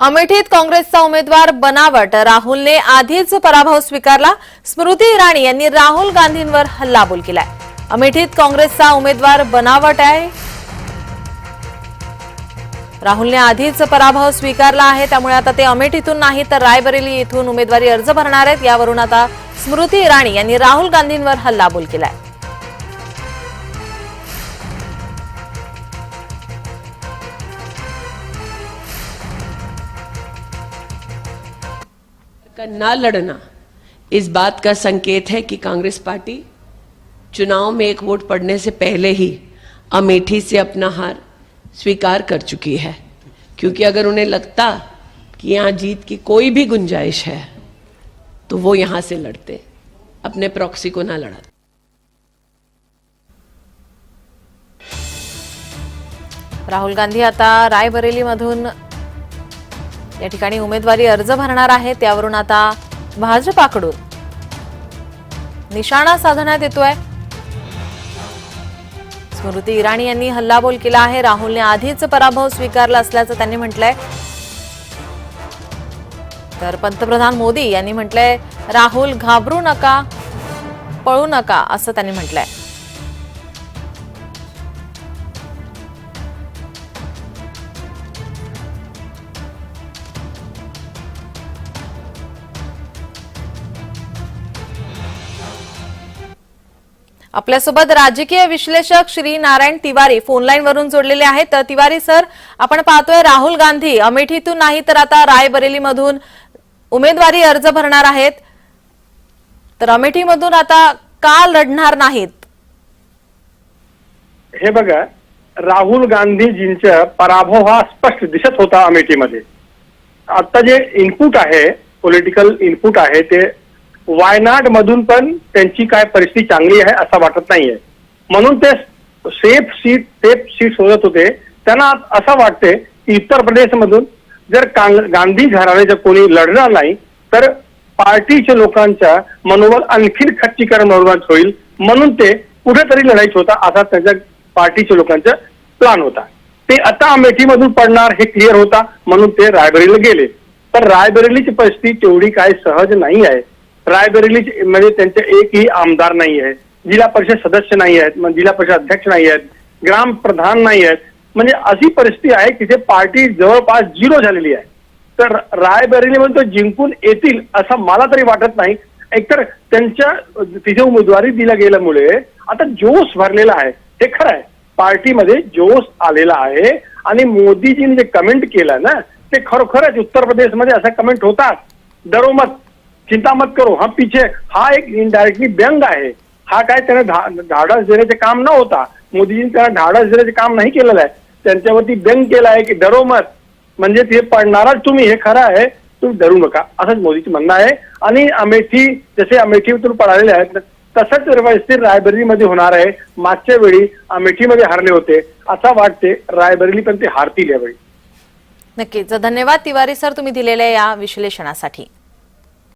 अमेठीत काँग्रेसचा उमेदवार बनावट राहुलने आधीच पराभव स्वीकारला. स्मृती इराणी यांनी राहुल गांधींवर हल्लाबोल केलाय. अमेठीत काँग्रेसचा उमेदवार बनावट आहे. राहुलने आधीच पराभव स्वीकारला आहे त्यामुळे आता ते अमेठीतून नाही तर रायबरेली इथून उमेदवारी अर्ज भरणार आहेत. यावरून आता स्मृती इराणी यांनी राहुल गांधींवर हल्लाबोल केलाय. का ना लड़ना इस बात का संकेत है कि कांग्रेस पार्टी चुनाव में एक वोट पड़ने से पहले ही अमेठी से अपना हार स्वीकार कर चुकी है। क्योंकि अगर उन्हें लगता कि यहाँ जीत की कोई भी गुंजाइश है तो वो यहाँ से लड़ते, अपने प्रॉक्सी को ना लड़ा राहुल गांधी आता रायबरेली रायबरेलीमधून या ठिकाणी उमेदवारी अर्ज भरणार आहे त्यावरून आता भाजपाकडून निशाणा साधण्यात येतोय. स्मृती इराणी यांनी हल्लाबोल केला आहे. राहुलने आधीच पराभव स्वीकारला असल्याचं त्यांनी म्हटलंय. तर पंतप्रधान मोदी यांनी म्हटलंय राहुल घाबरू नका पळू नका असं त्यांनी म्हटलंय. आपल्यासोबत राजकीय विश्लेषक श्री नारायण तिवारी फोनलाईन वरून जोडलेले आहेत. तर तिवारी सर आपण पाहतोय राहुल गांधी अमेठीतून नाही तर आता रायबरेलीमधून उमेदवारी अर्ज भरणार आहेत. तर अमेठीमधून आता का लढणार नाहीत? हे बघा राहुल गांधीजींचा पराभव हा स्पष्ट दिसत होता अमेठीमध्ये. आता जे इनपुट आहे पॉलिटिकल इनपुट आहे ते वायनाड मधून पण त्यांची काय परिस्थिती चांगली आहे असं वाटत नाहीये. म्हणून ते सेफ सीट सेफ सीट शोधत होते. त्यांना असं वाटते की उत्तर प्रदेश मधून जर गांधी घराने जर कोणी लढणार नाही तर पार्टीच्या लोकांच्या मनोबल आणखीन खच्चीकरण मनोबल होईल. म्हणून ते कुठेतरी लढायचं होता असा त्यांच्या पार्टीच्या लोकांचा प्लान होता. ते आता अमेठीमधून पडणार हे क्लिअर होता म्हणून ते रायबरेलीला गेले. पण रायबरेलीची परिस्थिती तेवढी काय सहज नाही आहे. रायबरेली म्हणजे त्यांचे एकही आमदार नाही आहे जिल्हा परिषद सदस्य नाही आहेत जिल्हा परिषद अध्यक्ष नाही आहेत ग्राम प्रधान नाही आहेत. म्हणजे अशी परिस्थिती आहे की ते पार्टी जवळपास झिरो झालेली आहे. तर रायबरेलीमध्ये तो जिंकून येतील असं मला तरी वाटत नाही. एकतर त्यांच्या तिथे उमेदवारी दिल्या गेल्यामुळे आता जोश भरलेला आहे. हे खरं आहे. पार्टीमध्ये जोश आलेला आहे आणि मोदीजींनी जे कमेंट केलं ना ते खरोखरच उत्तर प्रदेशमध्ये असा कमेंट होतात. दरोमत चिंता मत करो. हा पीछे हा एक इनडायरेक्टली व्यंग आहे. हा काय त्याने धा- धाडस देण्याचे काम न होता मोदीजींनी त्यांना धाडस देण्याचे काम नाही केलेलं आहे. त्यांच्यावरती व्यंग केला आहे की डरो मत. म्हणजे ते पडणारच तुम्ही हे खरं आहे तुम्ही डरू नका. असंच मोदीचं म्हणणं आहे. आणि अमेठी जसे अमेठीतून पळालेले आहेत तसंच व्यवस्थित रायबरेलीमध्ये होणार आहे. मागच्या वेळी अमेठीमध्ये हारले होते. असं वाटते रायबरेली पण ते हारतील यावेळी. नक्कीच. धन्यवाद तिवारी सर तुम्ही दिलेल्या या विश्लेषणासाठी.